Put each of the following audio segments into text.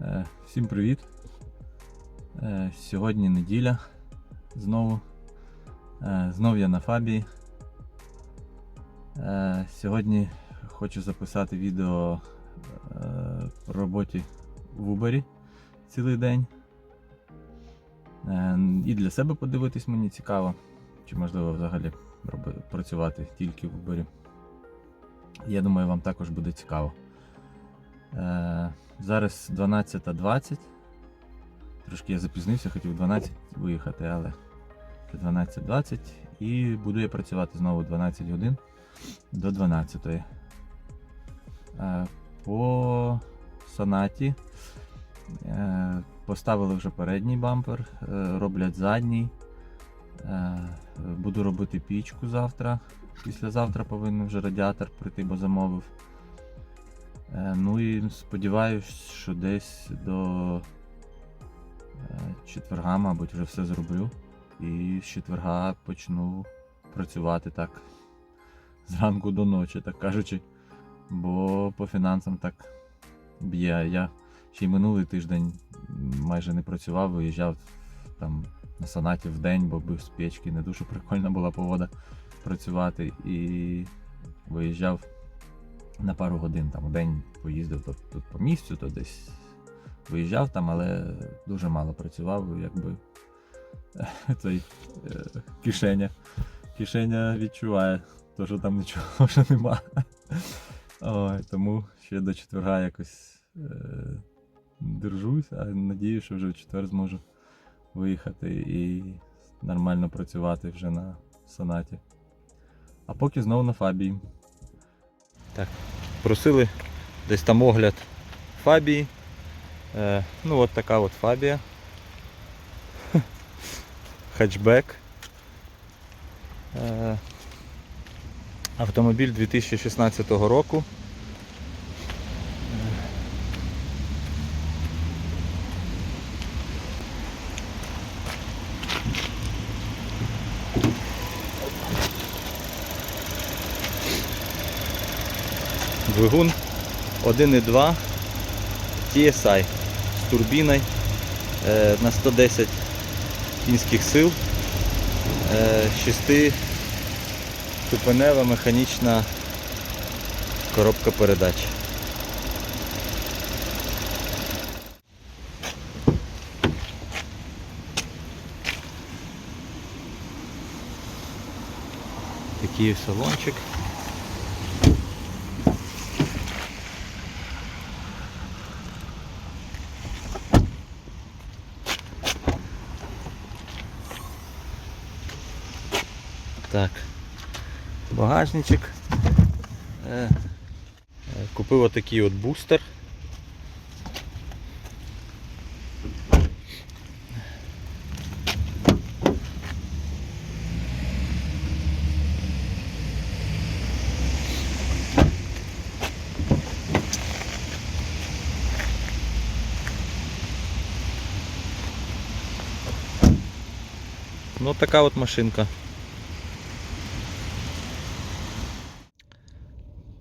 Е, Всім привіт! Е, Сьогодні неділя знову. Е, Знов я на фабі. Сьогодні хочу записати відео е, про роботі в Uber цілий день. Е, І для себе подивитись мені цікаво, чи можливо взагалі працювати тільки в Uber. Я думаю, вам також буде цікаво. Е, Зараз 12.20. Трошки я запізнився, хотів 12 виїхати, але вже 12.20 і буду я працювати знову 12 годин до 12. Е, По сонаті е, поставили вже передній бампер, е, роблять задній. Буду робити пічку завтра. Післязавтра повинен вже радіатор прийти, бо замовив. Ну і сподіваюсь, що десь до четверга, мабуть, вже все зроблю. І з четверга почну працювати так зранку до ночі, так кажучи. Бо по фінансам так б'є. Я ще й минулий тиждень майже не працював, виїжджав там на сонаті в день, бо бив з печки, не дуже прикольна була погода працювати. І виїжджав на пару годин там день поїздив то тут по місцю, то десь виїжджав там, але дуже мало працював, якби цей е, кишеня. Кишеня відчуває, то що там нічого вже нема. Ой, тому ще до четверга якось е, держусь, а надію, що вже в четвер зможу виїхати і нормально працювати вже на сонаті. А поки знову на фабії. Так, просили десь там огляд фабії. Е, ну от така от фабія. Хетчбек. Е, автомобіль 2016 року. Двигун 1.2 TSI з турбіною е, на 110 кінських сил, е, 6 ступенева механічна коробка передач. Такий салончик. Так. Багажничок. Е, Купив отакий от бустер. Ну така от машинка.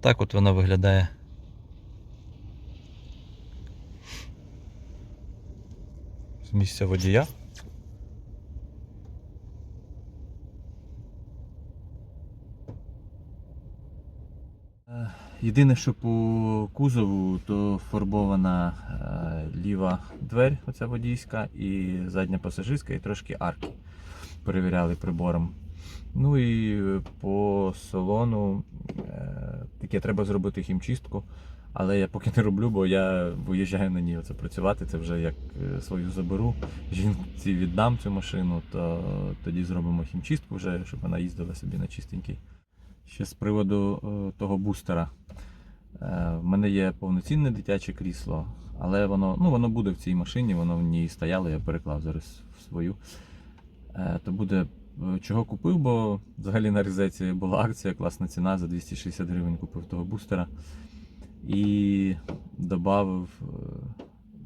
Так от вона виглядає. З місця водія. Е, Єдине, що по кузову, то фарбована е, ліва дверь, оця водійська, і задня пасажирська, і трошки арки. Перевіряли прибором. Ну і по салону таке треба зробити хімчистку, але я поки не роблю, бо я виїжджаю на ній оце працювати. Це вже як е, свою заберу. Жінці віддам цю машину, то тоді зробимо хімчистку вже, щоб вона їздила собі на чистенький. Ще з приводу е, того бустера. Е, В мене є повноцінне дитяче крісло, але воно, ну, воно буде в цій машині, воно в ній стояло, я переклав зараз в свою. То буде Чого купив, бо взагалі на Різеці була акція, класна ціна за 260 гривень купив того бустера. І додав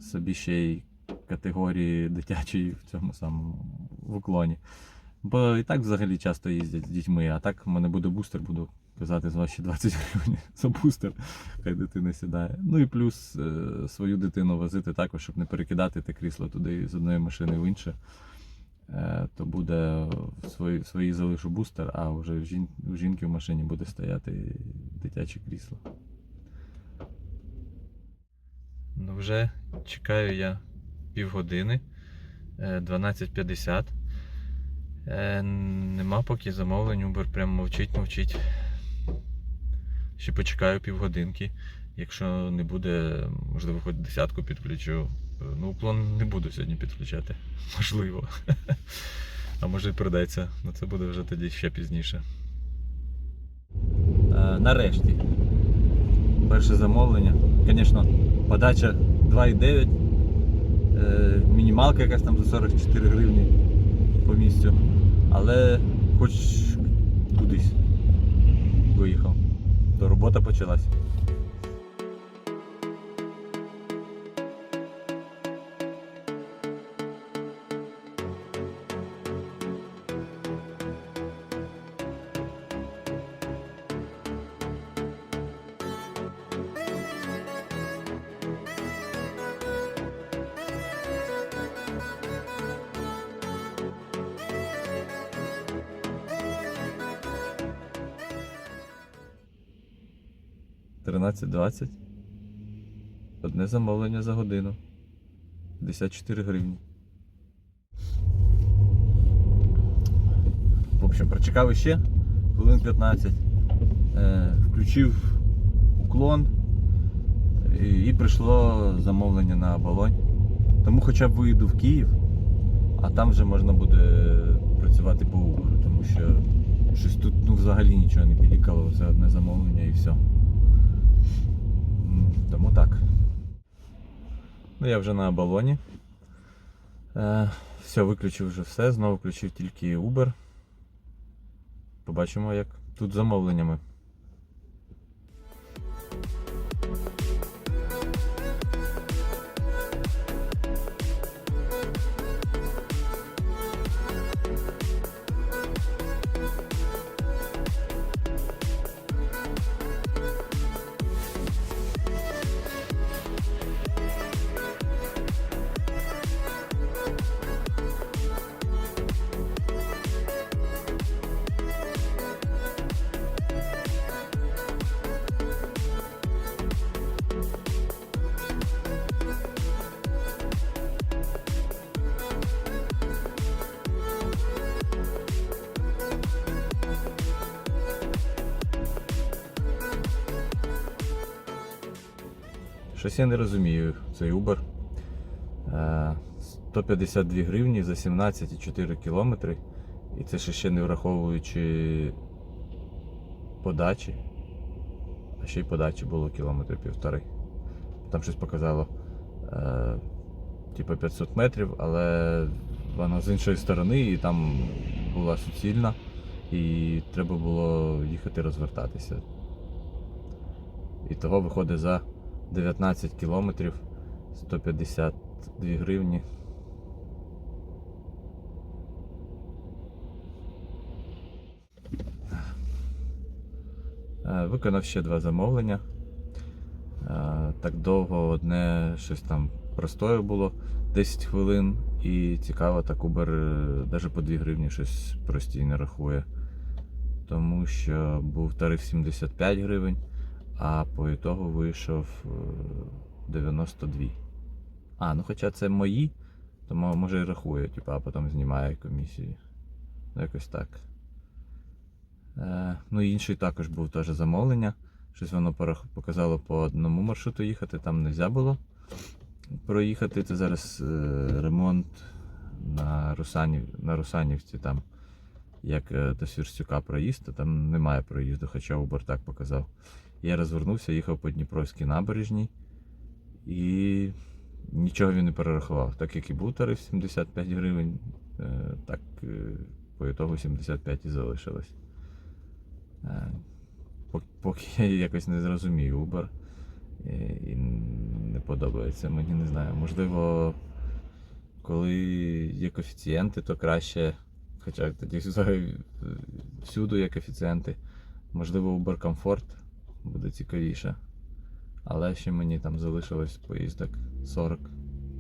собі ще й категорії дитячої в цьому самому в уклоні. Бо і так взагалі часто їздять з дітьми, а так в мене буде бустер, буду казати з ще 20 гривень за бустер, хай дитина сідає. Ну і плюс е, свою дитину возити також, щоб не перекидати те крісло туди з одної машини в інше. Е, то буде свої, свої залишу бустер, а вже в, жін, в жінки в машині буде стояти дитяче крісло. Ну вже чекаю я півгодини, е, 12.50. Е, Нема поки замовлень, Uber прям мовчить, мовчить. Ще почекаю півгодинки. Якщо не буде, можливо, хоч десятку підключу. Ну, уклон не буду сьогодні підключати. Можливо. А може і придеться. Ну це буде вже тоді ще пізніше. Е, нарешті. Перше замовлення. Звісно, подача 2,9. Е, мінімалка якась там за 44 гривні по місцю. Але хоч кудись виїхав. То робота почалась. Тринадцять двадцять. Одне замовлення за годину. 54 гривні. В общем, прочекав іще хвилин 15. Е, включив уклон і, і прийшло замовлення на оболонь. Тому хоча б виїду в Київ, а там вже можна буде працювати по Uber, тому що щось тут ну, взагалі нічого не пілікало, все одне замовлення і все. Тому так. Ну, я вже на балоні. Е, все, виключив вже все, знову включив тільки Uber. Побачимо, як тут замовленнями. Щось я не розумію цей Uber. Е, 152 гривні за 17,4 кілометри. І це ще не враховуючи подачі. А ще й подачі було кілометр півтори. Там щось показало. Е, типу 500 метрів, але вона з іншої сторони і там була суцільна. І треба було їхати розвертатися. І того виходить за 19 кілометрів 152 гривні. Е, Виконав ще два замовлення. Е, Так довго одне щось там простое було 10 хвилин і цікаво, так Uber навіть по 2 гривні щось простій рахує. Тому що був тариф 75 гривень, а по ітогу вийшов е, 92. А, ну хоча це мої, то може і рахує, типу, а потім знімає комісію. Ну, якось так. Е, ну інший також був теж замовлення. Щось воно показало по одному маршруту їхати, там не можна було проїхати. Це зараз е, ремонт на, Русанів, на Русанівці там. Як е, до Свірстюка проїзд, то там немає проїзду, хоча Uber так показав. Я розвернувся, їхав по Дніпровській набережній і нічого він не перерахував. Так як і був тариф 75 гривень, е, так е, по ітогу 75 і залишилось. Е, Поки я якось не зрозумію Uber і, не подобається. Мені не знаю. Можливо, коли є коефіцієнти, то краще. Хоча тоді всюди є коефіцієнти. Можливо, Uber Comfort буде цікавіше. Але ще мені там залишилось поїздок 40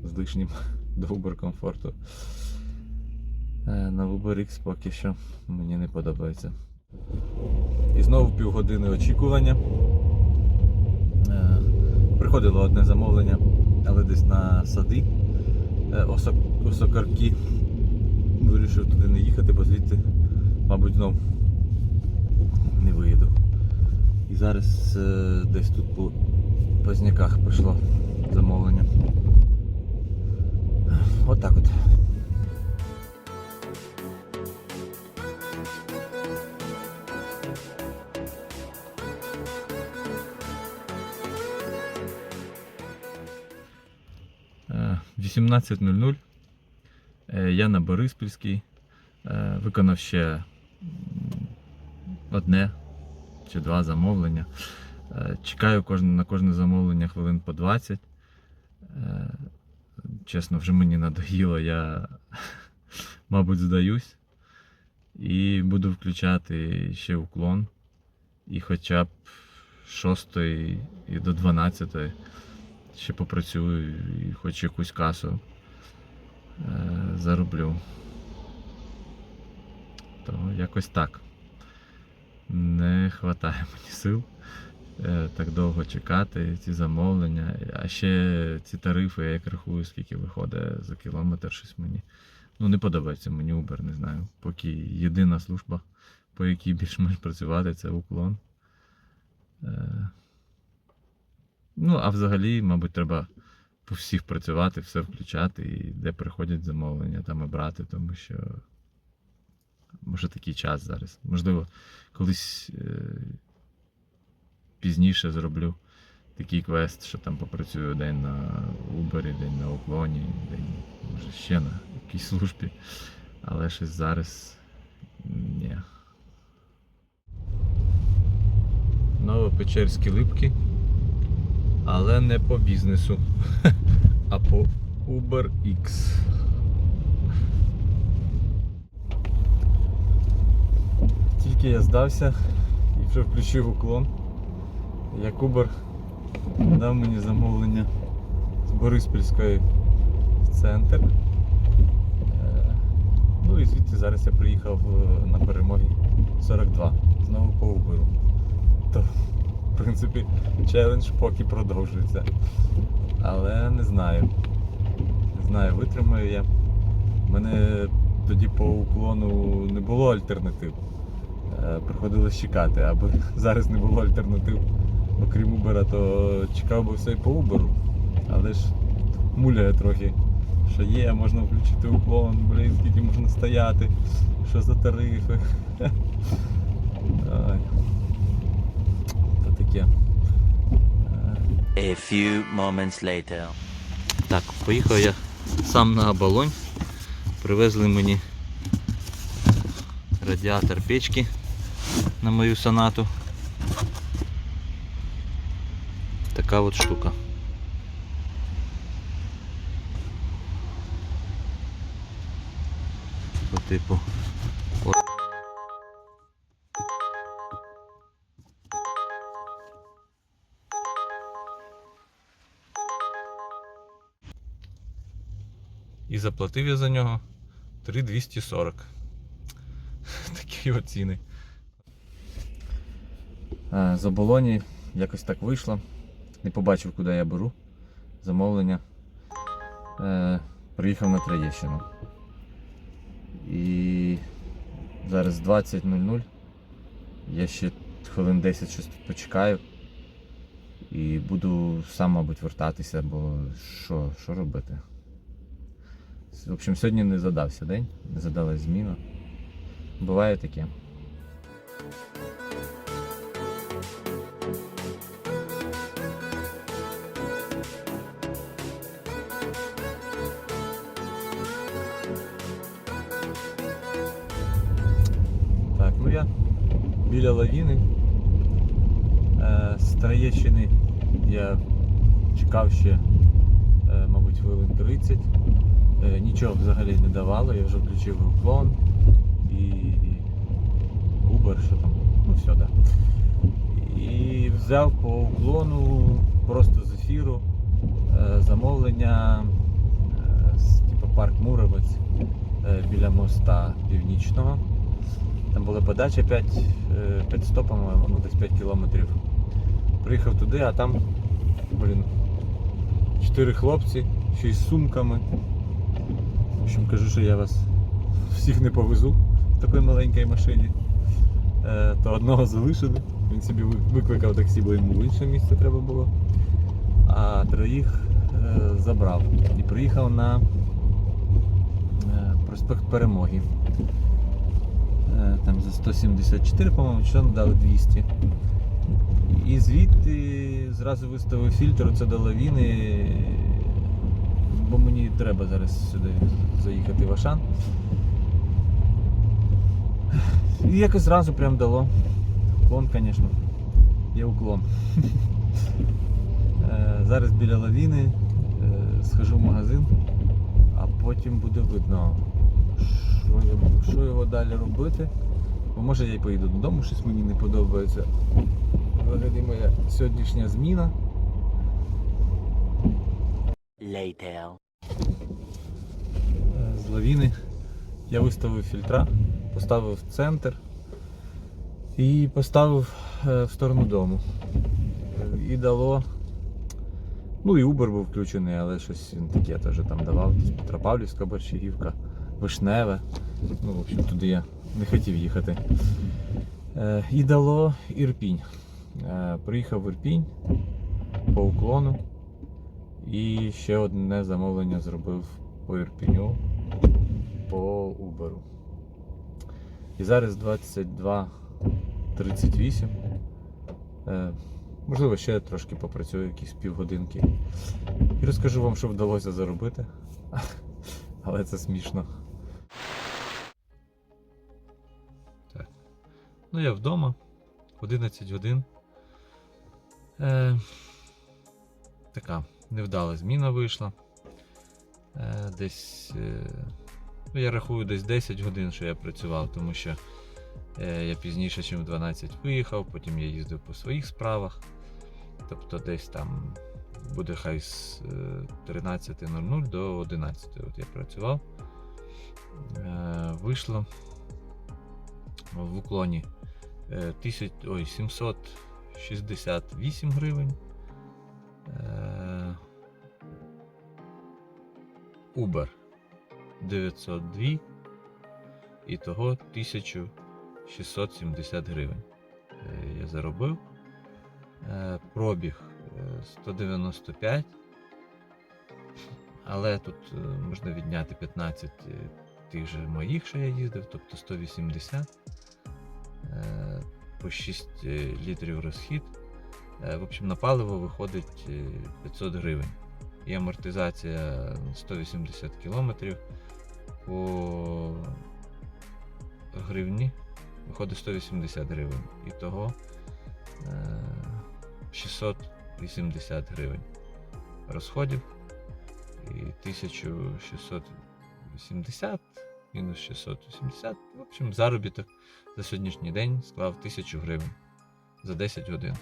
з лишнім до Uber комфорту. Е, На Uber X поки що мені не подобається. І знову півгодини очікування. Е, Приходило одне замовлення, але десь на сади е, осокарки. Вирішив туди не їхати, бо звідти, мабуть, знов не виїду. І зараз е, десь тут по Позняках прийшло замовлення. Отак от. Е, 18.00. Е, Я на Бориспільській. Е, Виконав ще одне чи два замовлення. Е, Чекаю на кожне замовлення хвилин по 20. Е, Чесно, вже мені надоїло, я, мабуть, здаюсь. І буду включати ще уклон. І хоча б з 6 і до 12 ще попрацюю і хоч якусь касу е, зароблю. То якось так. Не вистачає мені сил е, так довго чекати, ці замовлення. А ще ці тарифи, я як рахую, скільки виходить за кілометр, щось мені. Ну, не подобається мені Uber, не знаю. Поки єдина служба, по якій більш-менш працювати, це уклон. Е, Ну, а взагалі, мабуть, треба по всіх працювати, все включати, і де приходять замовлення, там і брати, тому що може такий час зараз. Можливо, колись е, пізніше зроблю такий квест, що там попрацюю день на Uber, день на уклоні, день може ще на якійсь службі. Але щось зараз ні. Новопечерські липки. Але не по бізнесу, а по UberX. Тільки я здався і вже включив уклон. Як Uber дав мені замовлення з Бориспільської в центр. Е, Ну і звідти зараз я приїхав е, на перемоги 42. Знову по Uber. То, в принципі, челендж поки продовжується. Але не знаю. Не знаю, витримаю я. У мене тоді по уклону не було альтернатив. Приходилось чекати, аби зараз не було альтернатив, окрім Uber, то чекав би все і по Uber. Але ж муляє трохи. Що є, можна включити уклон, блін, скільки можна стояти, що за тарифи. То таке. Е, A few moments later. Так, поїхав я сам на оболонь. Привезли мені радіатор печки на мою сонату. Така от штука. По типу. І заплатив я за нього 3240. Такі от ціни. З оболоні якось так вийшло. Не побачив, куди я беру замовлення. Е, Приїхав на Троєщину. І зараз 20.00. Я ще хвилин 10 щось тут почекаю. І буду сам, мабуть, вертатися, бо що, що робити? В общем, сьогодні не задався день, не задалась зміна. Буває таке. Біля лавіни. Е, З Троєщини я чекав ще, е, мабуть, хвилин 30. Е, Нічого взагалі не давало, я вже включив уклон і Uber, що там, ну все, да. І взяв по уклону просто з ефіру замовлення з типу парк Муромець е, біля моста північного. Там була подача 5, е, 5 100, по-моєму, ну десь 5 кілометрів. Приїхав туди, а там, блін, 4 хлопці, ще й з сумками. В общем, кажу, що я вас всіх не повезу в такій маленькій машині. Е, то одного залишили. Він собі викликав таксі, бо йому в інше місце треба було. А троїх е, забрав. І приїхав на е, проспект Перемоги. Е, там за 174, по-моєму, що дали 200. І звідти зразу виставив фільтр це до лавіни, бо мені треба зараз сюди заїхати в Ашан. І якось зразу прям дало. Уклон, звісно. Є уклон. Е, Зараз біля лавіни е, схожу в магазин, а потім буде видно, що, що його далі робити. Бо може я й поїду додому, щось мені не подобається. Взагалі моя сьогоднішня зміна. Later. Е, з лавіни. Я виставив фільтра, поставив в центр і поставив е, в сторону дому. Е, І дало. Ну і Uber був включений, але щось він таке теж там давав. Петропавлівська борщагівка, Вишневе. Ну, в общем, туди я не хотів їхати. Е, І дало Ірпінь. Е, Приїхав в Ірпінь по уклону. І ще одне замовлення зробив по Ірпіню по Uber. І зараз 22.38. Е, можливо, ще трошки попрацюю, якісь півгодинки. І розкажу вам, що вдалося заробити. Але це смішно. Ну, я вдома. 11 годин. Е, така невдала зміна вийшла. Е, десь. Е, ну, я рахую десь 10 годин, що я працював, тому що е, я пізніше, ніж в 12 виїхав, потім я їздив по своїх справах. Тобто десь там буде хай з е, 13.00 до 11. От я працював. Е, вийшло в уклоні е, 1000, ой, 768 гривень. Е, Uber 902 і того 1670 гривень. Е, Я заробив. Е, Пробіг е, 195. Але тут можна відняти 15 е, тих же моїх, що я їздив, тобто 180. Е, По 6 е, літрів розхід. Е, В общем, на паливо виходить е, 500 гривень. І амортизація 180 кілометрів по гривні виходить 180 гривень. І того е, 680 гривень розходів. І 1680 мінус 680. В общем, заробіток за сьогоднішній день склав 1000 гривень за 10 годин.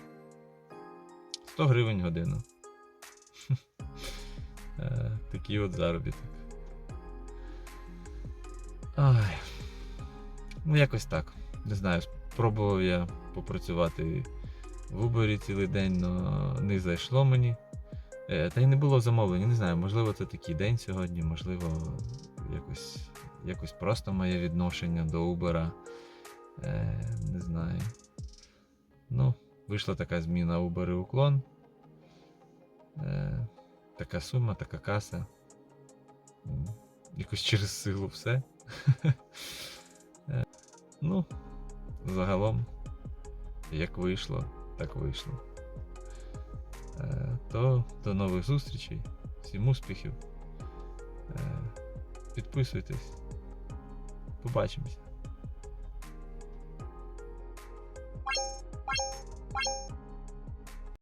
100 гривень година. Е, Такий от заробіток. Ай. Ну, якось так. Не знаю, спробував я попрацювати в Uber цілий день, але не зайшло мені. Е, Та й не було замовлення, не знаю, можливо, це такий день сьогодні, можливо, якось, якось просто моє відношення до Uber. Е, не знаю. Ну, вийшла така зміна Uber і уклон. Е, така сума, така каса. Якось через силу все. Е, ну, загалом, як вийшло, так вийшло. Е, то до нових зустрічей, всім успіхів. Е, Підписуйтесь. Batman.